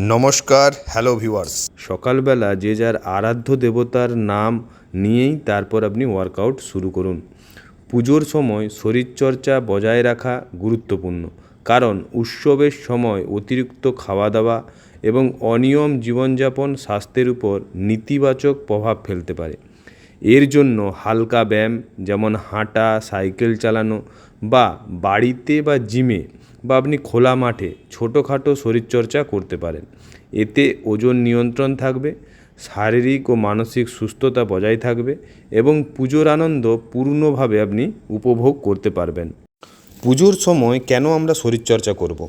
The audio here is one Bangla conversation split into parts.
নমস্কার হ্যালো ভিউয়ার্স সকালবেলা যে যার আরাধ্য দেবতার নাম নিয়েই তারপর আপনি ওয়ার্কআউট শুরু করুন। পুজোর সময় শরীরচর্চা বজায় রাখা গুরুত্বপূর্ণ। কারণ উৎসবের সময় অতিরিক্ত খাওয়া দাওয়া এবং অনিয়ম জীবনযাপন স্বাস্থ্যের উপর নেতিবাচক প্রভাব ফেলতে পারে। এর জন্য হালকা ব্যায়াম, যেমন হাঁটা, সাইকেল চালানো বা বাড়িতে বা জিমে বা আপনি খোলা মাঠে ছোটোখাটো শরীরচর্চা করতে পারেন। এতে ওজন নিয়ন্ত্রণ থাকবে, শারীরিক ও মানসিক সুস্থতা বজায় থাকবে এবং পুজোর আনন্দ পূর্ণভাবে আপনি উপভোগ করতে পারবেন। পুজোর সময় কেন আমরা শরীরচর্চা করব?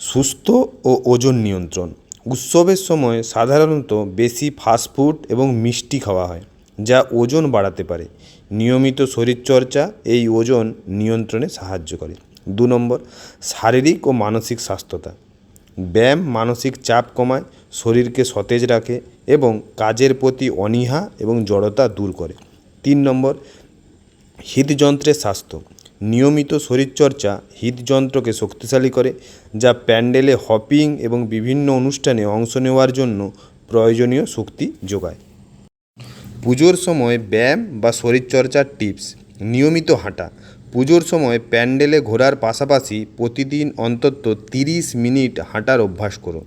সুস্থ ও ওজন নিয়ন্ত্রণ। উৎসবের সময় সাধারণত বেশি ফাস্টফুড এবং মিষ্টি খাওয়া হয়, যা ওজন বাড়াতে পারে। নিয়মিত শরীরচর্চা এই ওজন নিয়ন্ত্রণে সাহায্য করে। দু নম্বর, শারীরিক ও মানসিক স্বাস্থ্যতা। ব্যায়াম মানসিক চাপ কমায়, শরীরকে সতেজ রাখে এবং কাজের প্রতি অনীহা এবং জড়তা দূর করে। তিন নম্বর হৃদযন্ত্রের স্বাস্থ্য। নিয়মিত শরীরচর্চা হৃদযন্ত্রকে শক্তিশালী করে, যা প্যান্ডেলে হপিং এবং বিভিন্ন অনুষ্ঠানে অংশ নেওয়ার জন্য প্রয়োজনীয় শক্তি যোগায়। পুজোর সময় ব্যায়াম বা শরীরচর্চার টিপস। নিয়মিত হাঁটা। পুজোর সময় প্যান্ডেলে ঘোরার পাশাপাশি প্রতিদিন অন্তত তিরিশ মিনিট হাঁটার অভ্যাস করুন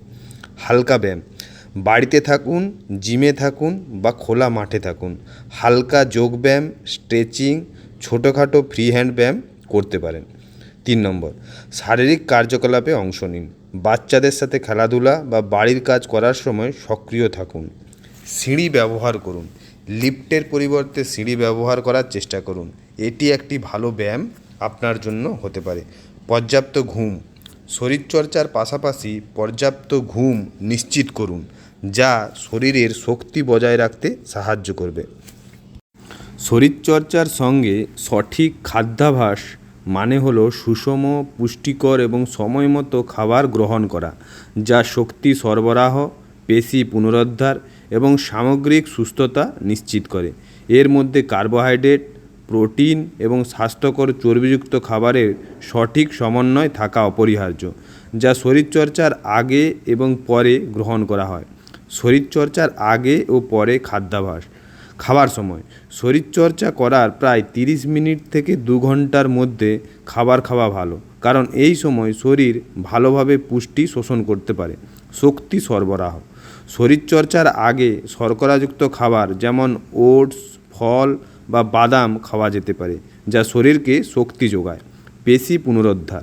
হালকা ব্যায়াম। বাড়িতে থাকুন, জিমে থাকুন বা খোলা মাঠে থাকুন। হালকা যোগব্যায়াম স্ট্রেচিং, ছোটোখাটো ফ্রি হ্যান্ড ব্যায়াম করতে পারেন। তিন নম্বর, শারীরিক কার্যকলাপে অংশ নিন। বাচ্চাদের সাথে খেলাধুলা বা বাড়ির কাজ করার সময় সক্রিয় থাকুন। সিঁড়ি ব্যবহার করুন। লিফটের পরিবর্তে সিঁড়ি ব্যবহার করার চেষ্টা করুন। এটি একটি ভালো ব্যায়াম আপনার জন্য হতে পারে। পর্যাপ্ত ঘুম। শরীরচর্চার পাশাপাশি পর্যাপ্ত ঘুম নিশ্চিত করুন, যা শরীরের শক্তি বজায় রাখতে সাহায্য করবে। শরীরচর্চার সঙ্গে সঠিক খাদ্যাভাস মানে হলো সুষম, পুষ্টিকর এবং সময় মতো খাবার গ্রহণ করা, যা শক্তি সরবরাহ, পেশি পুনরুদ্ধার এবং সামগ্রিক সুস্থতা নিশ্চিত করে। এর মধ্যে কার্বোহাইড্রেট, প্রোটিন এবং স্বাস্থ্যকর চর্বিযুক্ত খাবারের সঠিক সমন্বয় থাকা অপরিহার্য, যা শরীরচর্চার আগে এবং পরে গ্রহণ করা হয়। শরীরচর্চার আগে ও পরে খাদ্যাভাস। খাবার সময়। শরীরচর্চা করার প্রায় তিরিশ মিনিট থেকে দু ঘণ্টার মধ্যে খাবার খাওয়া ভালো, কারণ এই সময় শরীর ভালোভাবে পুষ্টি শোষণ করতে পারে। শক্তি সরবরাহ। শরীরচর্চার আগে শর্করাযুক্ত খাবার যেমন ওটস, ফল বা বাদাম খাওয়া যেতে পারে, যা শরীরকে শক্তি যোগায়। পেশি পুনরুদ্ধার।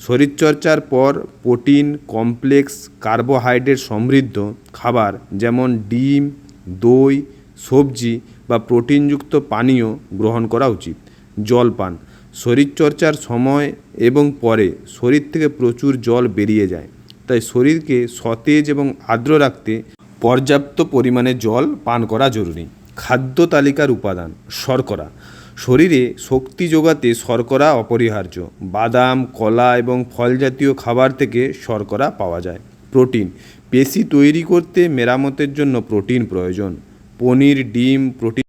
শরীরচর্চার পর প্রোটিন, কমপ্লেক্স, কার্বোহাইড্রেট সমৃদ্ধ খাবার যেমন ডিম, দই, সবজি বা প্রোটিনযুক্ত পানীয় গ্রহণ করা উচিত। জল পান শরীরচর্চার সময় এবং পরে শরীর থেকে প্রচুর জল বেরিয়ে যায়। তাই শরীরকে সতেজ এবং আর্দ্র রাখতে পর্যাপ্ত পরিমাণে জল পান করা জরুরি। খাদ্য তালিকার উপাদান, শর্করা। শরীরে শক্তি যোগাতে শর্করা অপরিহার্য। বাদাম, কলা এবং ফল জাতীয় খাবার থেকে শর্করা পাওয়া যায়। প্রোটিন, পেশি তৈরি করতে মেরামতের জন্য প্রোটিন প্রয়োজন। পনির, ডিম, প্রোটিন